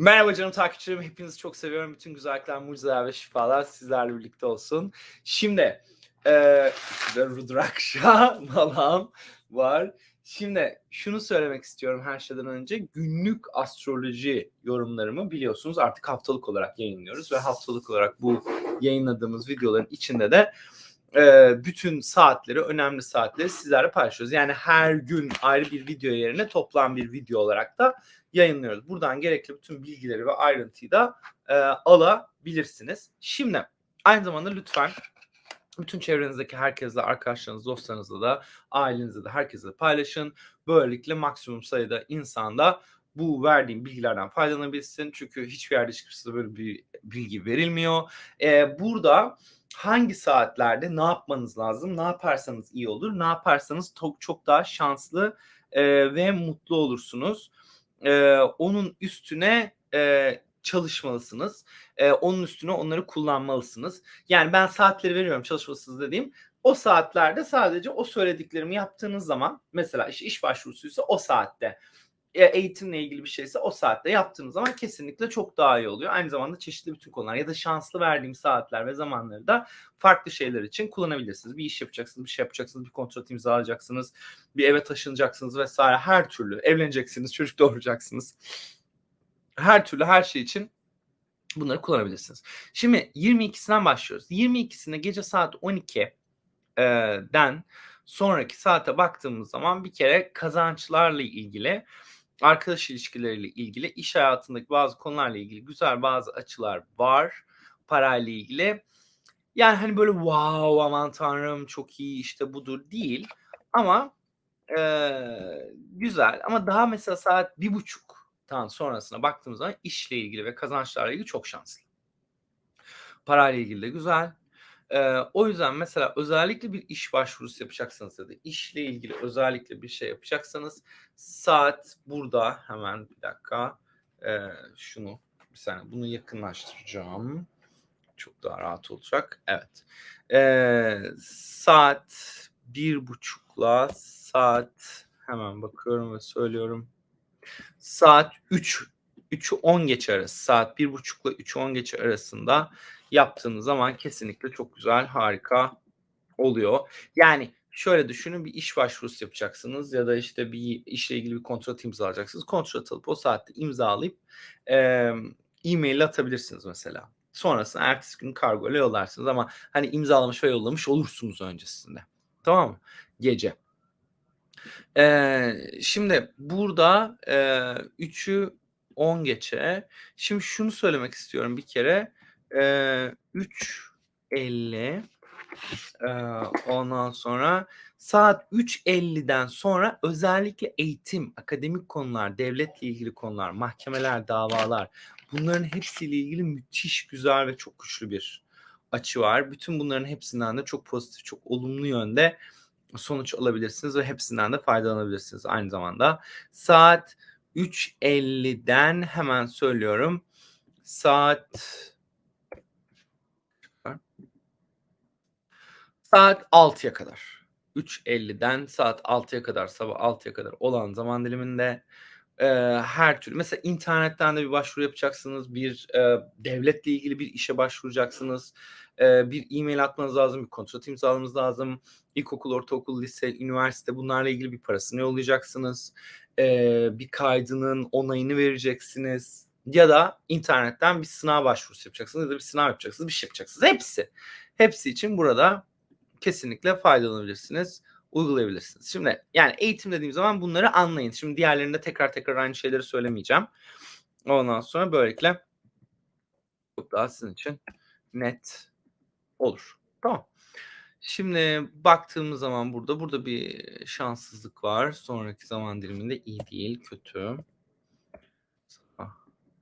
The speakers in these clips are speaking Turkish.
Merhaba canım takipçilerim. Hepinizi çok seviyorum. Bütün güzellikler, mucizeler ve şifalar sizlerle birlikte olsun. Şimdi e, Rudraksha malam var. Şimdi şunu söylemek istiyorum her şeyden önce. Günlük astroloji yorumlarımı biliyorsunuz artık haftalık olarak yayınlıyoruz ve haftalık olarak bu yayınladığımız videoların içinde de e, bütün saatleri, önemli saatleri sizlerle paylaşıyoruz. Yani her gün ayrı bir video yerine toplam bir video olarak da yayınlıyoruz. Buradan gerekli bütün bilgileri ve ayrıntıyı da e, alabilirsiniz. Şimdi aynı zamanda lütfen bütün çevrenizdeki herkesle, arkadaşlarınız, dostlarınızla da, ailenizle de herkesle paylaşın. Böylelikle maksimum sayıda insan da bu verdiğim bilgilerden faydalanabilsin. Çünkü hiçbir yerde kimseye böyle bir bilgi verilmiyor. Ee, burada hangi saatlerde ne yapmanız lazım, ne yaparsanız iyi olur, ne yaparsanız çok, çok daha şanslı e, ve mutlu olursunuz. E, onun üstüne e, çalışmalısınız. E, onun üstüne onları kullanmalısınız. Yani ben saatleri veriyorum çalışmalısınız dediğim. O saatlerde sadece o söylediklerimi yaptığınız zaman mesela iş, iş başvurusuysa o saatte eğitimle ilgili bir şeyse o saatte yaptığınız zaman kesinlikle çok daha iyi oluyor. Aynı zamanda çeşitli bütün konular ya da şanslı verdiğim saatler ve zamanları da farklı şeyler için kullanabilirsiniz. Bir iş yapacaksınız, bir şey yapacaksınız, bir kontrat imzalayacaksınız, bir eve taşınacaksınız vesaire her türlü evleneceksiniz, çocuk doğuracaksınız. Her türlü her şey için bunları kullanabilirsiniz. Şimdi 22'sinden başlıyoruz. 22'sinde gece saat 12'den sonraki saate baktığımız zaman bir kere kazançlarla ilgili arkadaş ilişkileriyle ilgili, iş hayatındaki bazı konularla ilgili güzel bazı açılar var parayla ilgili. Yani hani böyle wow aman tanrım çok iyi işte budur değil ama e, güzel ama daha mesela saat bir buçuktan sonrasına baktığımız zaman işle ilgili ve kazançlarla ilgili çok şanslı. Parayla ilgili de güzel. Ee, o yüzden mesela özellikle bir iş başvurusu yapacaksanız ya da işle ilgili özellikle bir şey yapacaksanız saat burada hemen bir dakika ee, şunu bir saniye bunu yakınlaştıracağım. Çok daha rahat olacak. Evet. Ee, saat bir buçukla saat hemen bakıyorum ve söylüyorum. Saat 3 3'ü 10 geç arası saat bir buçukla 3'ü 10 geç arasında yaptığınız zaman kesinlikle çok güzel, harika oluyor. Yani şöyle düşünün bir iş başvurusu yapacaksınız ya da işte bir işle ilgili bir kontrat imzalayacaksınız. Kontrat alıp o saatte imzalayıp e-mail atabilirsiniz mesela. Sonrasında ertesi gün kargo ile yollarsınız ama hani imzalamış ve yollamış olursunuz öncesinde. Tamam mı? Gece. Ee, şimdi burada e, 3'ü 10 geçe. Şimdi şunu söylemek istiyorum bir kere. Ee, 3.50 ee, ondan sonra saat 3.50'den sonra özellikle eğitim, akademik konular, devletle ilgili konular, mahkemeler, davalar bunların hepsiyle ilgili müthiş güzel ve çok güçlü bir açı var. Bütün bunların hepsinden de çok pozitif, çok olumlu yönde sonuç alabilirsiniz ve hepsinden de faydalanabilirsiniz aynı zamanda. Saat 3.50'den hemen söylüyorum. Saat saat 6'ya kadar. 3.50'den saat 6'ya kadar sabah 6'ya kadar olan zaman diliminde e, her türlü. Mesela internetten de bir başvuru yapacaksınız bir e, devletle ilgili bir işe başvuracaksınız. E, bir e-mail atmanız lazım bir kontrat imzalamanız lazım. İlkokul ortaokul lise üniversite bunlarla ilgili bir parasını yollayacaksınız. E, bir kaydının onayını vereceksiniz. Ya da internetten bir sınav başvurusu yapacaksınız ya da bir sınav yapacaksınız bir şey yapacaksınız. Hepsi. Hepsi için burada kesinlikle faydalanabilirsiniz, uygulayabilirsiniz. Şimdi yani eğitim dediğim zaman bunları anlayın. Şimdi diğerlerinde tekrar tekrar aynı şeyleri söylemeyeceğim. Ondan sonra böylelikle çok daha sizin için net olur. Tamam. Şimdi baktığımız zaman burada burada bir şanssızlık var. Sonraki zaman diliminde iyi değil, kötü.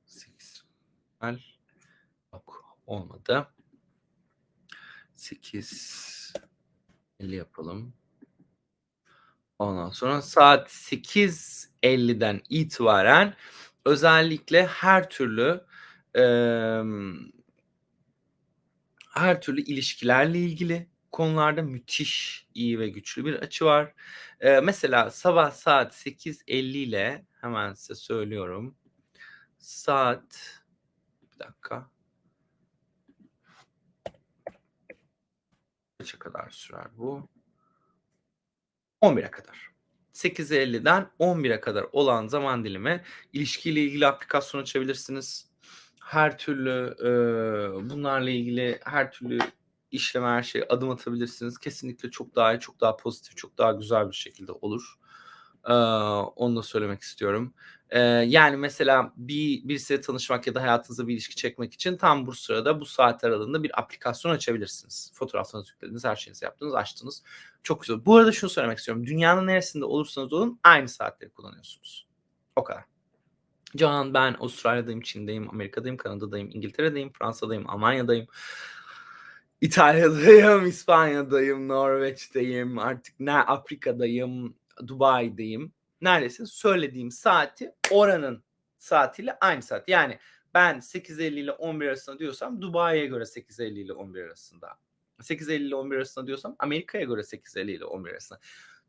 8 yok olmadı. 8 50 yapalım. Ondan sonra saat 8.50'den itibaren özellikle her türlü e, her türlü ilişkilerle ilgili konularda müthiş iyi ve güçlü bir açı var. E, mesela sabah saat 8.50 ile hemen size söylüyorum. saat bir dakika. Kaça kadar sürer bu? 11'e kadar. 8.50'den 11'e kadar olan zaman dilimi ilişkiyle ilgili aplikasyon açabilirsiniz. Her türlü e, bunlarla ilgili her türlü işleme her şey adım atabilirsiniz. Kesinlikle çok daha iyi, çok daha pozitif, çok daha güzel bir şekilde olur. Ee, onu da söylemek istiyorum. Ee, yani mesela bir birisiyle tanışmak ya da hayatınıza bir ilişki çekmek için tam bu sırada bu saat aralığında bir aplikasyon açabilirsiniz. Fotoğraflarınızı yüklediniz, her şeyinizi yaptınız, açtınız. Çok güzel. Bu arada şunu söylemek istiyorum. Dünyanın neresinde olursanız olun aynı saatleri kullanıyorsunuz. O kadar. Can ben Avustralya'dayım, Çin'deyim, Amerika'dayım, Kanada'dayım, İngiltere'deyim, Fransa'dayım, Almanya'dayım. İtalya'dayım, İspanya'dayım, Norveç'teyim, artık ne Afrika'dayım, Dubai'deyim. Neredesin? Söylediğim saati oranın saatiyle aynı saat. Yani ben 8.50 ile 11 arasında diyorsam Dubai'ye göre 8.50 ile 11 arasında. 8.50 ile 11 arasında diyorsam Amerika'ya göre 8.50 ile 11 arasında.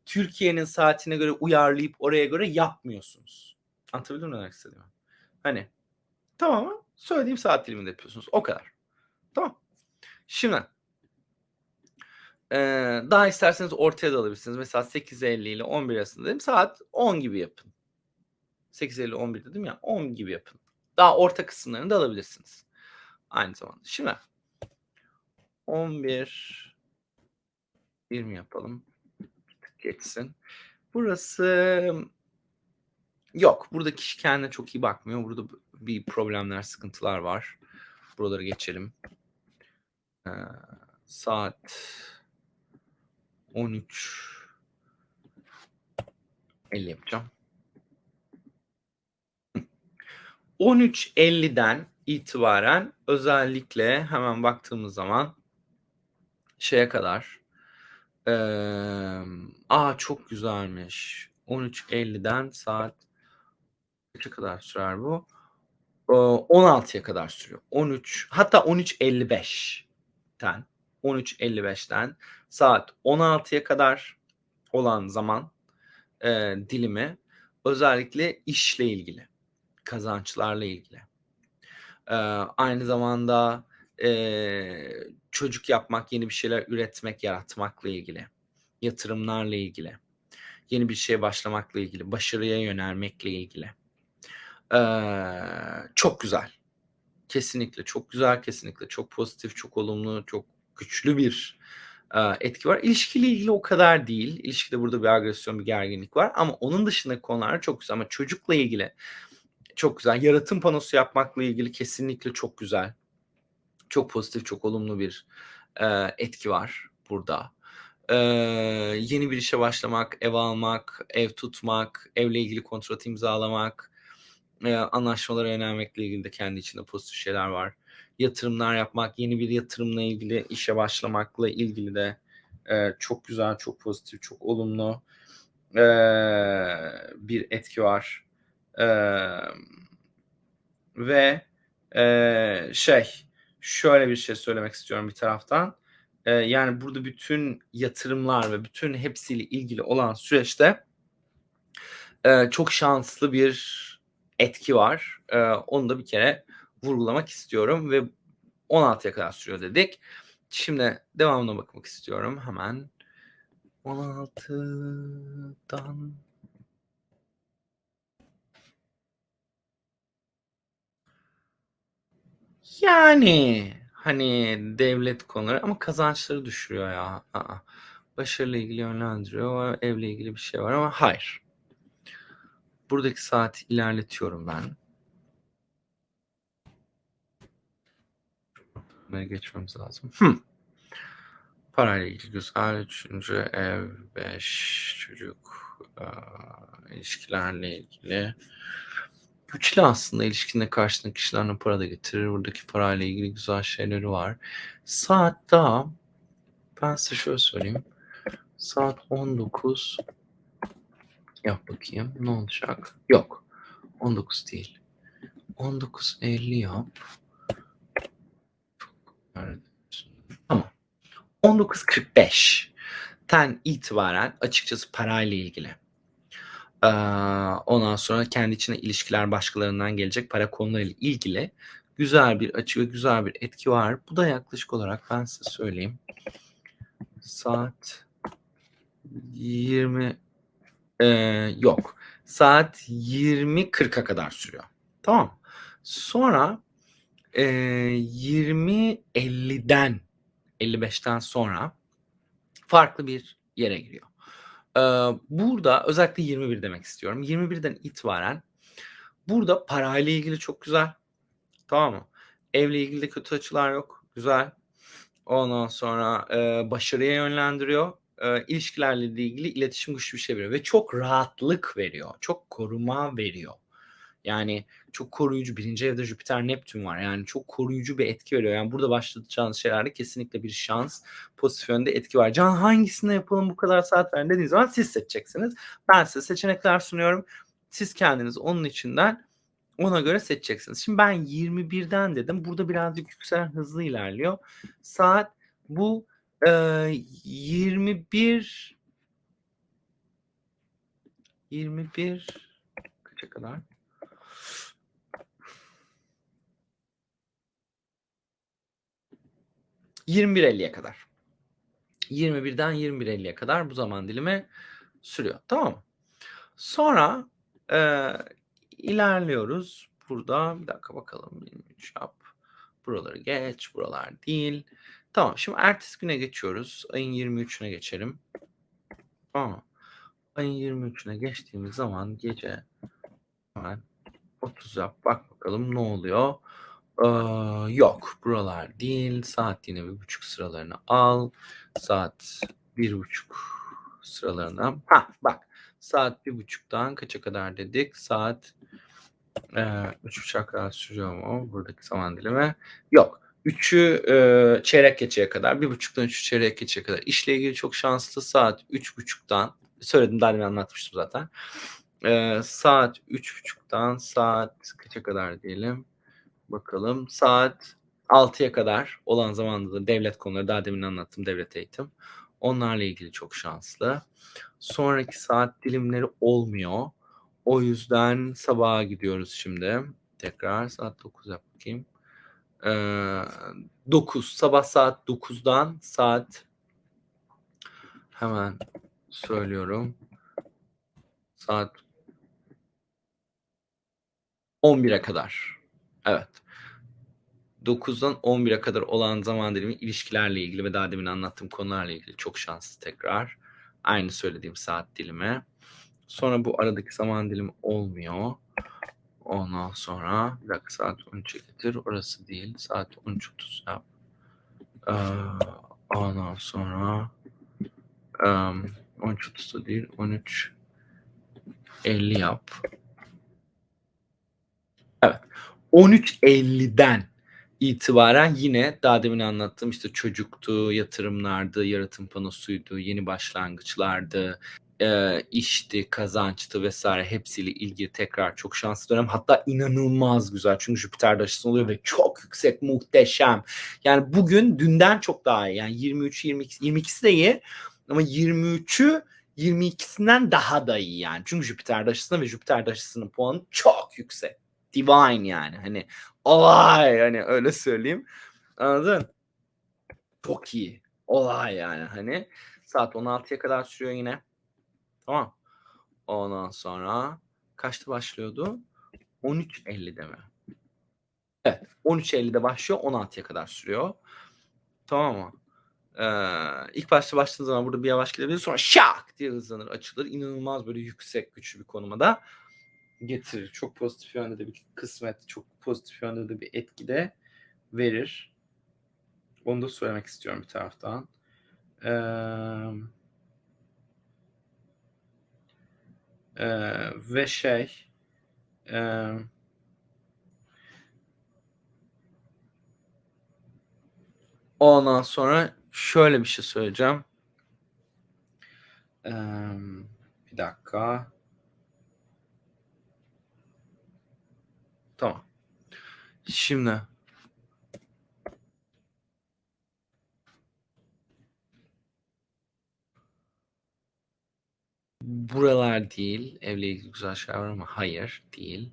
Türkiye'nin saatine göre uyarlayıp oraya göre yapmıyorsunuz. Anlatabildim mi demek istediğimi? Hani tamam söylediğim saat diliminde yapıyorsunuz. O kadar. Tamam. Şimdi daha isterseniz ortaya da alabilirsiniz. Mesela 8.50 ile 11 arasında dedim. Saat 10 gibi yapın. 8.50 11 dedim ya 10 gibi yapın. Daha orta kısımlarını da alabilirsiniz. Aynı zamanda. Şimdi 11 20 yapalım. Geçsin. Burası yok. Burada kişi kendine çok iyi bakmıyor. Burada bir problemler, sıkıntılar var. Buraları geçelim. Ee, saat 13 50 yapacağım. 13.50'den itibaren özellikle hemen baktığımız zaman şeye kadar ee, aa çok güzelmiş. 13.50'den saat kaça kadar sürer bu? Ee, 16'ya kadar sürüyor. 13 hatta 13.55'ten 13.55'ten saat 16'ya kadar olan zaman e, dilimi özellikle işle ilgili, kazançlarla ilgili. E, aynı zamanda e, çocuk yapmak, yeni bir şeyler üretmek, yaratmakla ilgili, yatırımlarla ilgili, yeni bir şeye başlamakla ilgili, başarıya yönelmekle ilgili. E, çok güzel. Kesinlikle çok güzel, kesinlikle çok pozitif, çok olumlu, çok güçlü bir e, etki var. İlişkiyle ilgili o kadar değil. İlişkide burada bir agresyon, bir gerginlik var. Ama onun dışındaki konular çok güzel. Ama çocukla ilgili çok güzel. Yaratım panosu yapmakla ilgili kesinlikle çok güzel. Çok pozitif, çok olumlu bir e, etki var burada. Ee, yeni bir işe başlamak, ev almak, ev tutmak, evle ilgili kontrat imzalamak, e, anlaşmalara yönelmekle ilgili de kendi içinde pozitif şeyler var yatırımlar yapmak, yeni bir yatırımla ilgili işe başlamakla ilgili de e, çok güzel, çok pozitif, çok olumlu e, bir etki var. E, ve e, şey, şöyle bir şey söylemek istiyorum bir taraftan. E, yani burada bütün yatırımlar ve bütün hepsiyle ilgili olan süreçte e, çok şanslı bir etki var. E, onu da bir kere vurgulamak istiyorum ve 16'ya kadar sürüyor dedik. Şimdi devamına bakmak istiyorum hemen. 16'dan Yani hani devlet konuları ama kazançları düşürüyor ya. Aa, başarıyla ilgili yönlendiriyor. Evle ilgili bir şey var ama hayır. Buradaki saati ilerletiyorum ben. Bölümüne geçmemiz lazım. Hmm. Parayla ilgili güzel. Üçüncü ev, beş çocuk, e, ilişkilerle ilgili. Güçlü aslında ilişkinde karşındaki kişilerle para da getirir. Buradaki parayla ilgili güzel şeyleri var. Saat daha ben size şöyle söyleyeyim. Saat 19 yap bakayım ne olacak? Yok. 19 değil. 19.50 yap. Tamam. 19.45'ten itibaren açıkçası parayla ilgili Aaa, ondan sonra kendi içine ilişkiler başkalarından gelecek para konularıyla ilgili güzel bir açı ve güzel bir etki var. Bu da yaklaşık olarak ben size söyleyeyim. Saat 20 eee, yok. Saat 20.40'a kadar sürüyor. Tamam? Sonra eee 20.50'den 55'ten sonra farklı bir yere giriyor. Eee, burada özellikle 21 demek istiyorum. 21'den itibaren burada parayla ilgili çok güzel. Tamam mı? Evle ilgili de kötü açılar yok. Güzel. Ondan sonra eee, başarıya yönlendiriyor. Eee, ilişkilerle ilgili iletişim güçlü bir şey veriyor ve çok rahatlık veriyor. Çok koruma veriyor. Yani çok koruyucu. 1. evde Jüpiter Neptün var. Yani çok koruyucu bir etki veriyor. Yani burada başlatacağınız şeylerde kesinlikle bir şans, pozitif yönde etki var. Can hangisine yapalım bu kadar saat ver dediğiniz zaman siz seçeceksiniz. Ben size seçenekler sunuyorum. Siz kendiniz onun içinden ona göre seçeceksiniz. Şimdi ben 21'den dedim. Burada birazcık yükselen hızlı ilerliyor. Saat bu eee 21 21 kaça kadar? ...21.50'ye kadar. 21'den 21.50'ye kadar bu zaman dilimi sürüyor. Tamam mı? Sonra eee, ilerliyoruz. Burada bir dakika bakalım 23 yap. Buraları geç. Buralar değil. Tamam. Şimdi ertesi güne geçiyoruz. Ayın 23'üne geçelim. Tamam? Ayın 23'üne geçtiğimiz zaman gece hemen 30 yap. Bak bakalım ne oluyor. Eee, yok. Buralar değil. Saat yine 1.30 sıralarını al. Saat 1.30 sıralarına. Ha bak. Saat 1.30'dan kaça kadar dedik? Saat eee 3.30'a kadar sürüyor mu buradaki zaman dilimi? Yok. 3'ü eee, çeyrek geçeye kadar, 1.30'dan 3'ü çeyrek geçeye kadar. İşle ilgili çok şanslı. Saat 3.30'dan söyledim daha demin anlatmıştım zaten. Eee, saat 3.30'dan saat kaça kadar diyelim? Bakalım. Saat 6'ya kadar olan zamanda da devlet konuları daha demin anlattım devlet eğitim. Onlarla ilgili çok şanslı. Sonraki saat dilimleri olmuyor. O yüzden sabaha gidiyoruz şimdi. Tekrar saat 9 yap bakayım. Eee 9 sabah saat 9'dan saat hemen söylüyorum. Saat 11'e kadar. Evet. 9'dan 11'e kadar olan zaman dilimi ilişkilerle ilgili ve daha demin anlattığım konularla ilgili çok şanslı tekrar. Aynı söylediğim saat dilimi. Sonra bu aradaki zaman dilimi olmuyor. Ondan sonra bir dakika saat 13'e getir. Orası değil. Saat 13.30 yap. Eee, ondan sonra emm 13.30'da değil 13.50 yap. Evet. 13.50'den itibaren yine daha demin anlattığım işte çocuktu, yatırımlardı, yaratım panosuydu, yeni başlangıçlardı, eee, işti, kazançtı vs. hepsiyle ilgili tekrar çok şanslı dönem. Hatta inanılmaz güzel çünkü Jüpiter'de açısı oluyor ve çok yüksek, muhteşem. Yani bugün dünden çok daha iyi. Yani 23, 22, 22'si de iyi ama 23'ü 22'sinden daha da iyi yani. Çünkü Jüpiter açısında ve Jüpiter açısının puanı çok yüksek. Divine yani. Hani olay hani öyle söyleyeyim. Anladın? Çok iyi. Olay yani hani. Saat 16'ya kadar sürüyor yine. Tamam. Ondan sonra kaçta başlıyordu? 13.50'de mi? Evet. 13.50'de başlıyor. 16'ya kadar sürüyor. Tamam mı? Eee, ilk başta başladığı zaman burada bir yavaş gidebilir. Sonra şak diye hızlanır, açılır. İnanılmaz böyle yüksek, güçlü bir konuma da getirir. Çok pozitif yönde de bir kısmet, çok pozitif yönde de bir etki de verir. Onu da söylemek istiyorum bir taraftan. Emm Eee, ve şey emm Ondan sonra şöyle bir şey söyleyeceğim. Emm, bir dakika. Tamam. Şimdi Buralar değil. Evle ilgili güzel şeyler var ama hayır değil.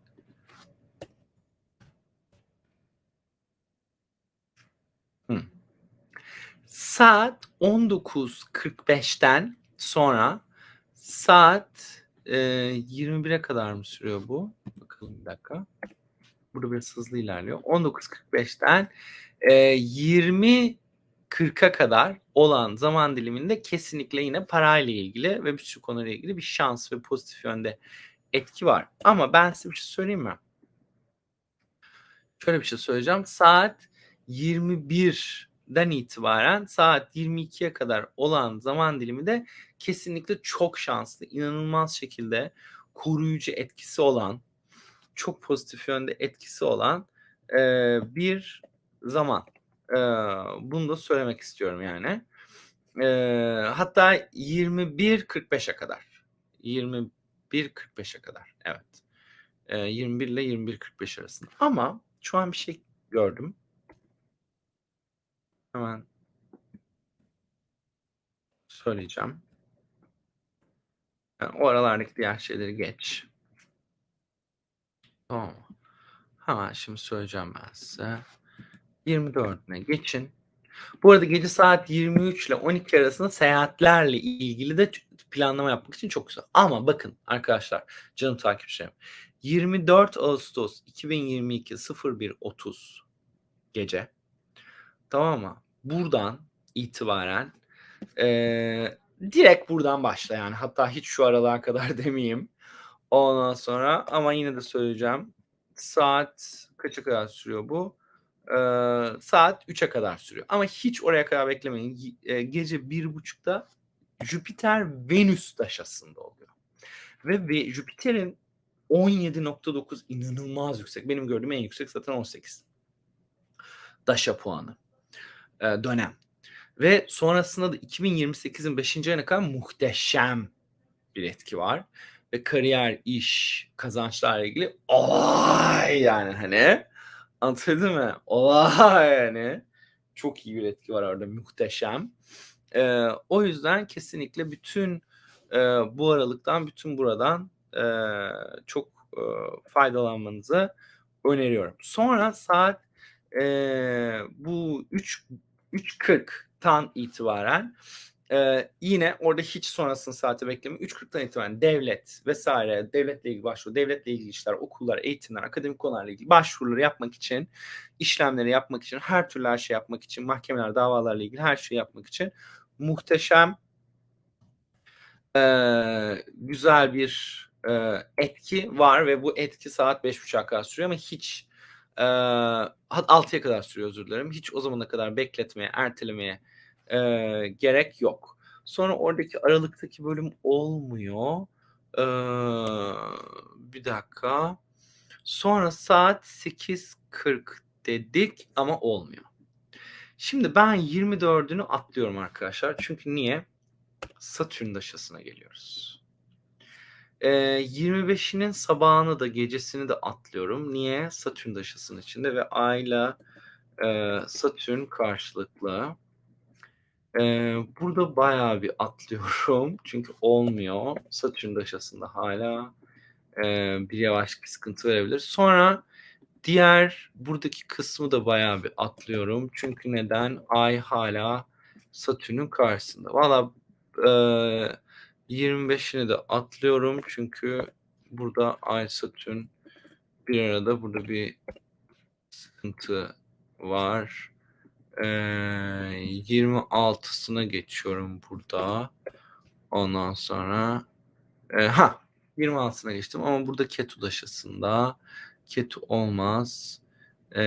Saat 19.45'ten sonra saat e, 21'e kadar mı sürüyor bu? Bakalım bir dakika. Burada biraz hızlı ilerliyor. 19.45'ten e, 20.40'a kadar olan zaman diliminde kesinlikle yine parayla ilgili ve bir sürü konuyla ilgili bir şans ve pozitif yönde etki var. Ama ben size bir şey söyleyeyim mi? Şöyle bir şey söyleyeceğim. Saat 21'den itibaren saat 22'ye kadar olan zaman dilimi de kesinlikle çok şanslı, inanılmaz şekilde koruyucu etkisi olan, çok pozitif yönde etkisi olan e, bir zaman. E, bunu da söylemek istiyorum yani. E, hatta 21.45'e kadar. 21.45'e kadar. Evet. E, 21 ile 21.45 arasında. Ama şu an bir şey gördüm. Hemen söyleyeceğim. Yani o aralardaki diğer şeyleri geç. Tamam mı? Hemen şimdi söyleyeceğim ben size. 24'üne geçin. Bu arada gece saat 23 ile 12 arasında seyahatlerle ilgili de planlama yapmak için çok güzel. Ama bakın arkadaşlar, canım takipçilerim. 24 Ağustos 2022 01.30 gece tamam mı? Buradan itibaren eee, direkt buradan başla yani. Hatta hiç şu aralığa kadar demeyeyim. Ondan sonra ama yine de söyleyeceğim. Saat kaça kadar sürüyor bu? Eee, saat 3'e kadar sürüyor. Ama hiç oraya kadar beklemeyin. Y- e, gece 1.30'da Jüpiter Venüs daşasında oluyor. Ve, ve Jüpiter'in 17.9 inanılmaz yüksek. Benim gördüğüm en yüksek zaten 18. Daşa puanı. e, dönem. Ve sonrasında da 2028'in 5. ayına kadar muhteşem bir etki var. Ve kariyer, iş, kazançlarla ilgili olay yani hani. Anlatabildim mi? Olay yani. Çok iyi bir etki var orada. Muhteşem. Ee, o yüzden kesinlikle bütün e, bu aralıktan, bütün buradan e, çok e, faydalanmanızı öneriyorum. Sonra saat e, bu 3 3.40'tan itibaren e, yine orada hiç sonrasını saate bekleme 3.40'tan itibaren devlet vesaire devletle ilgili başvuru, devletle ilgili işler, okullar, eğitimler, akademik konularla ilgili başvuruları yapmak için, işlemleri yapmak için, her türlü her şey yapmak için, mahkemeler, davalarla ilgili her şeyi yapmak için muhteşem e, güzel bir e, etki var ve bu etki saat 5.30'a kadar sürüyor ama hiç e, 6'ya kadar sürüyor özür dilerim. Hiç o zamana kadar bekletmeye, ertelemeye e, gerek yok. Sonra oradaki aralıktaki bölüm olmuyor. E, bir dakika. Sonra saat 8.40 dedik ama olmuyor. Şimdi ben 24'ünü atlıyorum arkadaşlar. Çünkü niye? Satürn daşasına geliyoruz. Ee, 25'inin sabahını da gecesini de atlıyorum. Niye? Satürn daşasının içinde ve Ay'la e, Satürn karşılıklı. Ee, burada bayağı bir atlıyorum. Çünkü olmuyor. Satürn daşasında hala e, bir yavaş bir sıkıntı verebilir. Sonra diğer buradaki kısmı da bayağı bir atlıyorum. Çünkü neden? Ay hala Satürn'ün karşısında. Valla e, 25'ini de atlıyorum. Çünkü burada Ay Satürn bir arada burada bir sıkıntı var. E, 26'sına geçiyorum burada. Ondan sonra e, ha 26'sına geçtim ama burada Ketu daşasında Ketu olmaz. Ee,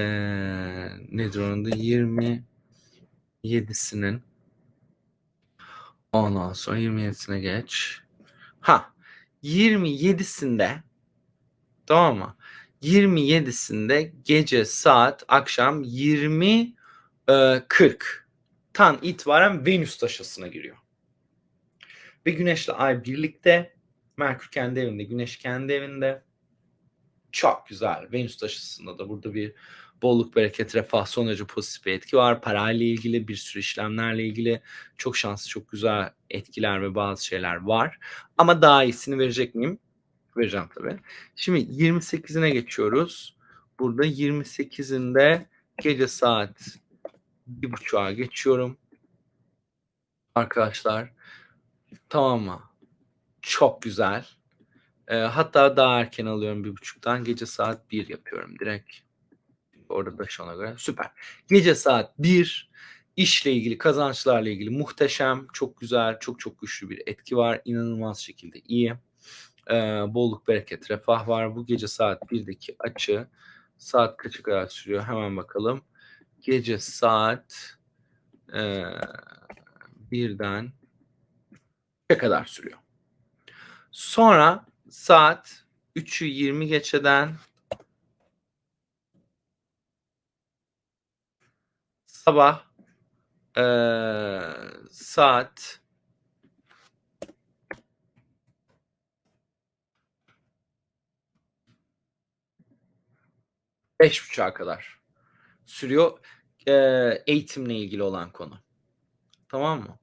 nedir onun da 27'sinin ondan sonra 27'sine geç. Ha 27'sinde tamam mı? 27'sinde gece saat akşam 20 e, 40 tan itibaren Venüs taşısına giriyor. Ve Güneşle Ay birlikte. Merkür kendi evinde, Güneş kendi evinde. Çok güzel. Venüs taşısında da burada bir bolluk, bereket, refah, son derece pozitif bir etki var. Parayla ilgili bir sürü işlemlerle ilgili çok şanslı, çok güzel etkiler ve bazı şeyler var. Ama daha iyisini verecek miyim? Vereceğim tabii. Şimdi 28'ine geçiyoruz. Burada 28'inde gece saat 1.30'a geçiyorum. Arkadaşlar tamam mı? Çok güzel. Ee, hatta daha erken alıyorum bir buçuktan. Gece saat 1 yapıyorum direkt. Orada da şu ana göre. Süper. Gece saat 1 işle ilgili, kazançlarla ilgili muhteşem, çok güzel, çok çok güçlü bir etki var. İnanılmaz şekilde iyi. Ee, bolluk, bereket, refah var. Bu gece saat 1'deki açı saat kaça kadar sürüyor? Hemen bakalım. Gece saat e, birden ne kadar sürüyor? Sonra saat 3'ü 20 geçeden sabah e, saat beş buçuğa kadar sürüyor. E, eğitimle ilgili olan konu. Tamam mı?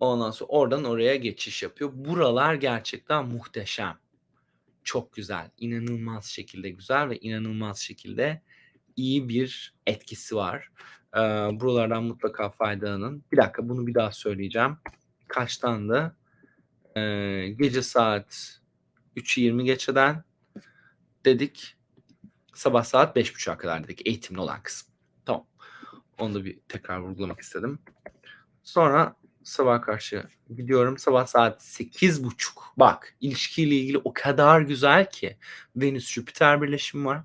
Ondan sonra oradan oraya geçiş yapıyor. Buralar gerçekten muhteşem. Çok güzel. inanılmaz şekilde güzel ve inanılmaz şekilde iyi bir etkisi var. Ee, buralardan mutlaka faydalanın. Bir dakika bunu bir daha söyleyeceğim. Kaçtandı? Ee, gece saat 3'ü 20 geçeden dedik. Sabah saat 5.30'a kadar dedik eğitimli olan kısım. Tamam. Onu da bir tekrar vurgulamak istedim. Sonra sabah karşı gidiyorum. Sabah saat sekiz buçuk. Bak ilişkiyle ilgili o kadar güzel ki. Venüs Jüpiter birleşimi var.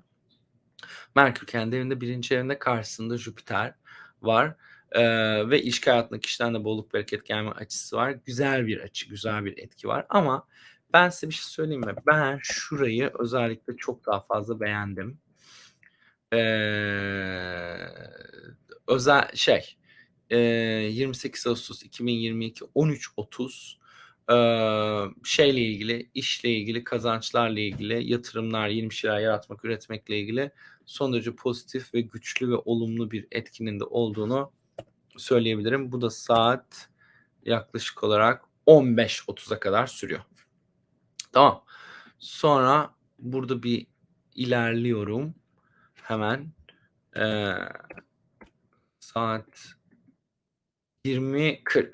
Merkür kendi evinde birinci evinde karşısında Jüpiter var. Ee, ve ilişki hayatında kişiden de bolluk bereket gelme açısı var. Güzel bir açı, güzel bir etki var. Ama ben size bir şey söyleyeyim mi? Ben şurayı özellikle çok daha fazla beğendim. Ee, özel şey 28 Ağustos 2022 13.30 şeyle ilgili, işle ilgili, kazançlarla ilgili, yatırımlar, yeni şeyler yaratmak, üretmekle ilgili son derece pozitif ve güçlü ve olumlu bir etkinin de olduğunu söyleyebilirim. Bu da saat yaklaşık olarak 15.30'a kadar sürüyor. Tamam. Sonra burada bir ilerliyorum. Hemen ee, saat 20-40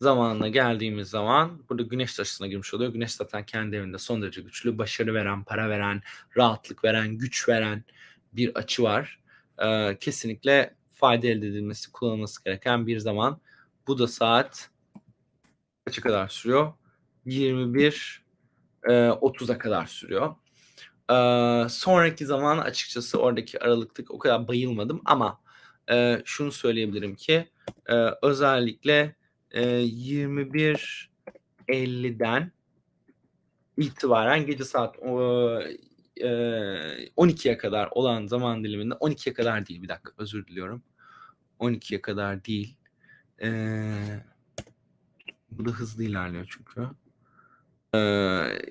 zamanına geldiğimiz zaman burada güneş açısına girmiş oluyor. Güneş zaten kendi evinde son derece güçlü, başarı veren, para veren, rahatlık veren, güç veren bir açı var. Ee, kesinlikle fayda elde edilmesi, kullanılması gereken bir zaman. Bu da saat kaça kadar sürüyor? 21 e, 30'a kadar sürüyor. Ee, sonraki zaman açıkçası oradaki aralıktık o kadar bayılmadım ama e, şunu söyleyebilirim ki e, özellikle e, 21.50'den itibaren gece saat e, 12'ye kadar olan zaman diliminde 12'ye kadar değil bir dakika özür diliyorum. 12'ye kadar değil. E, bu da hızlı ilerliyor çünkü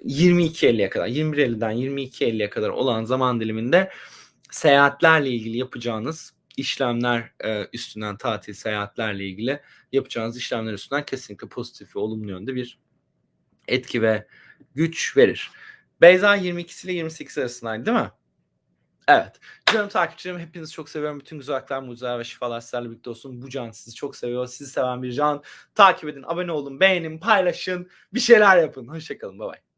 22.50'ye kadar 21.50'den 22.50'ye kadar olan zaman diliminde seyahatlerle ilgili yapacağınız işlemler üstünden tatil seyahatlerle ilgili yapacağınız işlemler üstünden kesinlikle pozitif ve olumlu yönde bir etki ve güç verir. Beyza 22 ile 28 arasındaydı değil mi? Evet. Canım takipçilerim hepinizi çok seviyorum. Bütün güzellikler, mucizeler ve şifalar sizlerle birlikte olsun. Bu can sizi çok seviyor. Sizi seven bir can. Takip edin, abone olun, beğenin, paylaşın. Bir şeyler yapın. Hoşçakalın. Bay bay.